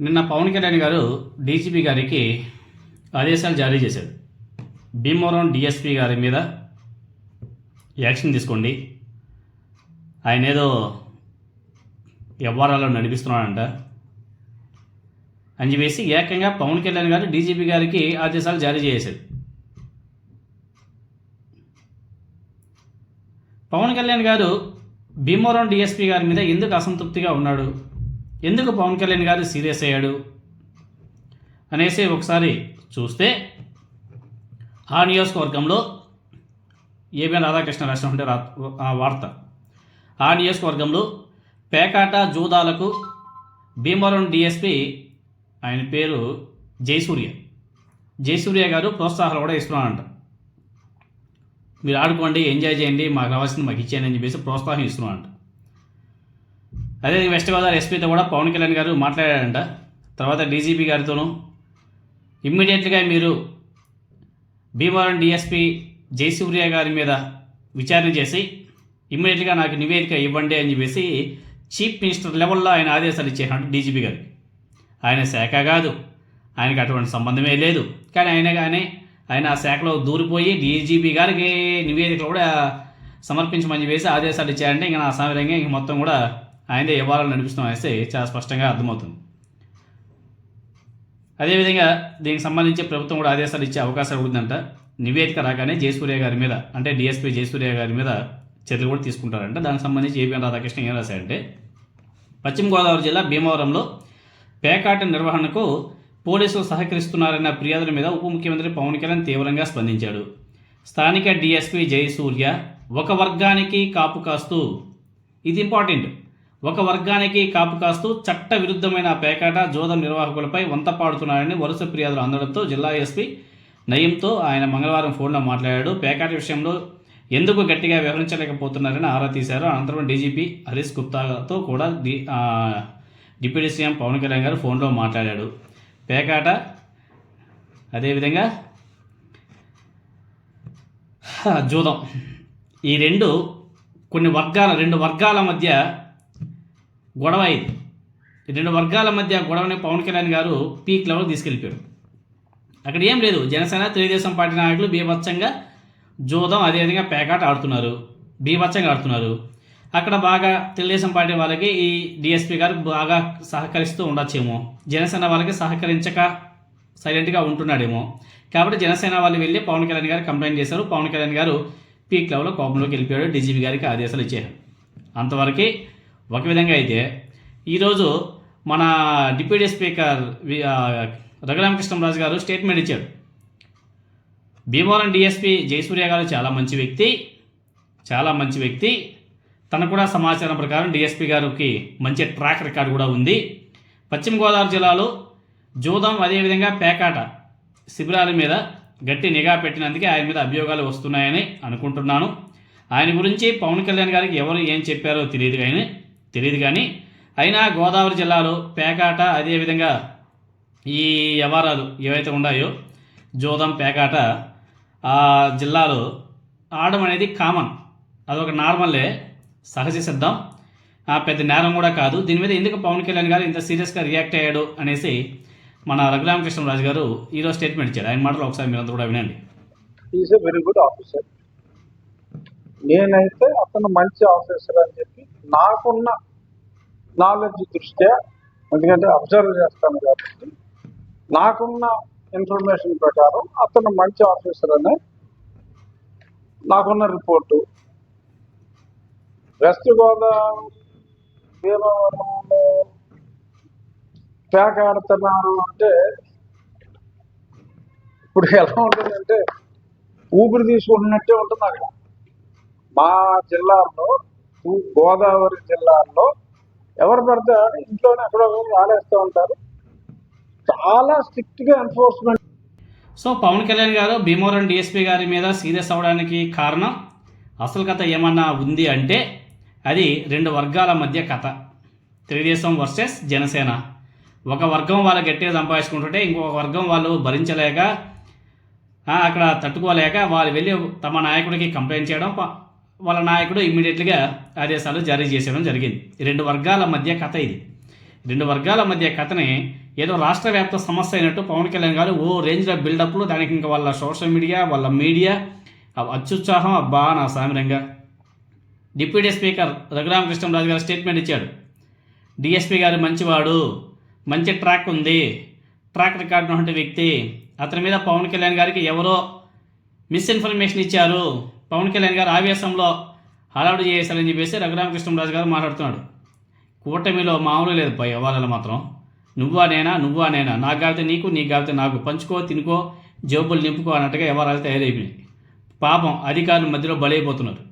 నిన్న పవన్ కళ్యాణ్ గారు డీజీపీ గారికి ఆదేశాలు జారీ చేశారు. భీమవరం డిఎస్పీ గారి మీద యాక్షన్ తీసుకోండి. ఆయన ఏదో వ్యవహారాలు నడిపిస్తున్నాడంట. అని చెప్పేసి ఏకంగా పవన్ కళ్యాణ్ గారు డీజీపీ గారికి ఆదేశాలు జారీ చేశారు. పవన్ కళ్యాణ్ గారు భీమవరం డిఎస్పీ గారి మీద ఎందుకు అసంతృప్తిగా ఉన్నాడు? ఎందుకు పవన్ కళ్యాణ్ గారు సీరియస్ అయ్యాడు అనేసి ఒకసారి చూస్తే ఆ నియోజకవర్గంలో ఏబిఎన్ రాధాకృష్ణ రాసినటువంటి రా ఆ వార్త. ఆ నియోజకవర్గంలో పేకాట జూదాలకు భీమవరం డిఎస్పి ఆయన పేరు జయసూర్య. జయసూర్య గారు ప్రోత్సాహాలు కూడా ఇస్తున్నారంట. మీరు ఆడుకోండి ఎంజాయ్ చేయండి మాకు రావాల్సింది మాకు ఇచ్చేయండి అని చెప్పేసి ప్రోత్సాహం ఇస్తున్నారంట. అదే వెస్ట్ గోదావరి ఎస్పీతో కూడా పవన్ కళ్యాణ్ గారు మాట్లాడారంట. తర్వాత డీజీపీ గారితోనూ ఇమ్మీడియట్గా మీరు భీమవరం డిఎస్పీ జయసూర్య గారి మీద విచారణ చేసి ఇమ్మీడియట్గా నాకు నివేదిక ఇవ్వండి అని చెప్పేసి చీఫ్ మినిస్టర్ లెవెల్లో ఆయన ఆదేశాలు ఇచ్చేసినట్టు డీజీపీ గారికి. ఆయన శాఖ కాదు. ఆయనకి అటువంటి సంబంధమే లేదు. కానీ ఆయన కానీ ఆయన ఆ శాఖలో దూరిపోయి డీజీపీ గారికి నివేదికలు కూడా సమర్పించమని చెప్పేసి ఆదేశాలు ఇచ్చారంటే ఇంకా నా సమయంగా ఇంక మొత్తం కూడా ఆయనే ఇవ్వాలని నడిపిస్తాం అనేసి చాలా స్పష్టంగా అర్థమవుతుంది. అదేవిధంగా దీనికి సంబంధించి ప్రభుత్వం కూడా ఆదేశాలు ఇచ్చే అవకాశం ఉందంట. నివేదిక రాగానే జయసూర్య గారి మీద అంటే డిఎస్పీ జయసూర్య గారి మీద చర్యలు కూడా తీసుకుంటారంట. దానికి సంబంధించి ఏబిఎన్ రాధాకృష్ణ ఏం రాశారంటే పశ్చిమ గోదావరి జిల్లా భీమవరంలో పేకాట నిర్వహణకు పోలీసులు సహకరిస్తున్నారన్న ఫిర్యాదుల మీద ఉప ముఖ్యమంత్రి పవన్ కళ్యాణ్ తీవ్రంగా స్పందించాడు. స్థానిక డిఎస్పీ జయసూర్య ఒక వర్గానికి కాపు కాస్తూ ఇది ఇంపార్టెంట్. ఒక వర్గానికి కాపు కాస్తూ చట్ట విరుద్ధమైన పేకాట జోదం నిర్వాహకులపై వంత పాడుతున్నారని వరుస ఫిర్యాదులు అందడంతో జిల్లా ఎస్పీ నయంతో ఆయన మంగళవారం ఫోన్లో మాట్లాడాడు. పేకాట విషయంలో ఎందుకు గట్టిగా వ్యవహరించలేకపోతున్నారని ఆరా తీశారు. అనంతరం డీజీపీ హరీష్ గుప్తాతో కూడా డి డిప్యూటీ సీఎం పవన్ కళ్యాణ్ గారు ఫోన్లో మాట్లాడాడు. పేకాట అదేవిధంగా జూదం. ఈ రెండు కొన్ని వర్గాల రెండు వర్గాల మధ్య గొడవ అయింది. రెండు వర్గాల మధ్య గొడవని పవన్ కళ్యాణ్ గారు పీక్ లెవెల్ తీసుకెళ్ళిపోయాడు అక్కడ ఏం లేదు. జనసేన తెలుగుదేశం పార్టీ నాయకులు బీభత్సంగా జూదం అదేవిధంగా పేకాట ఆడుతున్నారు. బీభత్సంగా ఆడుతున్నారు. అక్కడ బాగా తెలుగుదేశం పార్టీ వాళ్ళకి ఈ డిఎస్పీ గారు బాగా సహకరిస్తూ ఉండొచ్చేమో. జనసేన వాళ్ళకి సహకరించక సైలెంట్గా ఉంటున్నాడేమో. కాబట్టి జనసేన వాళ్ళు వెళ్ళి పవన్ కళ్యాణ్ గారు కంప్లైంట్ చేశారు. పవన్ కళ్యాణ్ గారు పీక్ లెవెల్లో కోపంలోకి వెళ్ళిపోయాడు. డీజీపీ గారికి ఆదేశాలు ఇచ్చారు. అంతవరకు ఒక విధంగా అయితే ఈరోజు మన డిప్యూటీ స్పీకర్ రఘురామకృష్ణరాజు గారు స్టేట్మెంట్ ఇచ్చారు. భీమవరం డిఎస్పీ జయసూర్య గారు చాలా మంచి వ్యక్తి చాలా మంచి వ్యక్తి. తన కూడా సమాచారం ప్రకారం డిఎస్పీ గారికి మంచి ట్రాక్ రికార్డు కూడా ఉంది. పశ్చిమ గోదావరి జిల్లాలో జూదం అదేవిధంగా పేకాట శిబిరాల మీద గట్టి నిఘా పెట్టినందుకే ఆయన మీద అభియోగాలు వస్తున్నాయని అనుకుంటున్నాను. ఆయన గురించి పవన్ కళ్యాణ్ గారికి ఎవరు ఏం చెప్పారో తెలియదు కానీ తెలియదు కానీ అయినా గోదావరి జిల్లాలో పేకాట అదేవిధంగా ఈ వ్యవహారాలు ఏవైతే ఉన్నాయో జోదం పేకాట ఆ జిల్లాలో ఆడడం అనేది కామన్ అదొక నార్మల్లే సహజ సిద్ధం. ఆ పెద్ద నేరం కూడా కాదు. దీని మీద ఎందుకు పవన్ కళ్యాణ్ గారు ఇంత సీరియస్గా రియాక్ట్ అయ్యాడు అనేసి మన రఘురామకృష్ణరాజు గారు ఈరోజు స్టేట్మెంట్ ఇచ్చారు. ఆయన మాటలు ఒకసారి మీరంతా కూడా వినండి. Is a very good officer నేనైతే అతను మంచి ఆఫీసర్ అని చెప్పి నాకున్న నాలెడ్జ్ దృష్ట్యా ఎందుకంటే అబ్జర్వ్ చేస్తాను కాబట్టి నాకున్న ఇన్ఫర్మేషన్ ప్రకారం అతను మంచి ఆఫీసర్ అనే నాకున్న రిపోర్టు వెస్ట్ గోదావరి భీమవరంలో ప్యాక్ ఆడుతున్నారు అంటే ఇప్పుడు ఎలా ఉంటుందంటే ఊపిరి తీసుకుంటున్నట్టే ఉంటుంది అక్కడ మా జిల్లాలో గోదావరి జిల్లాలో ఎవరు పడితే ఇంట్లోనే ఎక్కడో రాలేస్తూ ఉంటారు. చాలా స్ట్రిక్ట్గా ఎన్ఫోర్స్మెంట్ సో పవన్ కళ్యాణ్ గారు భీమవరం డిఎస్పీ గారి మీద సీరియస్ అవ్వడానికి కారణం అసలు కథ ఏమన్నా ఉంది అంటే అది రెండు వర్గాల మధ్య కథ. తెలుగుదేశం వర్సెస్ జనసేన. ఒక వర్గం వాళ్ళు గట్టిగా సంపాదించుకుంటుంటే ఇంకొక వర్గం వాళ్ళు భరించలేక అక్కడ తట్టుకోలేక వాళ్ళు వెళ్ళి తమ నాయకుడికి కంప్లైంట్ చేయడం వాళ్ళ నాయకుడు ఇమ్మీడియట్గా ఆదేశాలు జారీ చేసేయడం జరిగింది. రెండు వర్గాల మధ్య కథ ఇది. రెండు వర్గాల మధ్య కథని ఏదో రాష్ట్ర వ్యాప్త సమస్య అయినట్టు పవన్ కళ్యాణ్ గారు ఓ రేంజ్లో బిల్డప్లు దానికి ఇంకా వాళ్ళ సోషల్ మీడియా వాళ్ళ మీడియా ఆ అత్యుత్సాహం అబ్బా నా సామిరంగా. డిప్యూటీ స్పీకర్ రఘురామకృష్ణరాజు గారు స్టేట్మెంట్ ఇచ్చాడు. డిఎస్పీ గారు మంచివాడు మంచి ట్రాక్ ఉంది ట్రాక్ రికార్డు ఉన్నటువంటి వ్యక్తి. అతని మీద పవన్ కళ్యాణ్ గారికి ఎవరో మిస్ఇన్ఫర్మేషన్ ఇచ్చారు. పవన్ కళ్యాణ్ గారు ఆవేశంలో హడావుడి చేశారని చెప్పేసి రఘురామకృష్ణరాజు గారు మాట్లాడుతున్నాడు. కూటమిలో మామూలు లేదు పై వాళ్ళలో మాత్రం. నువ్వా నేనా నువ్వా నేనా? నాకు కాగితే నీకు నీకు కాగితే నాకు. పంచుకో తినుకో జేబులు నింపుకో అన్నట్టుగా ఎవరాలు తయారైపోయినాయి. పాపం అధికారులు మధ్యలో బలైపోతున్నారు.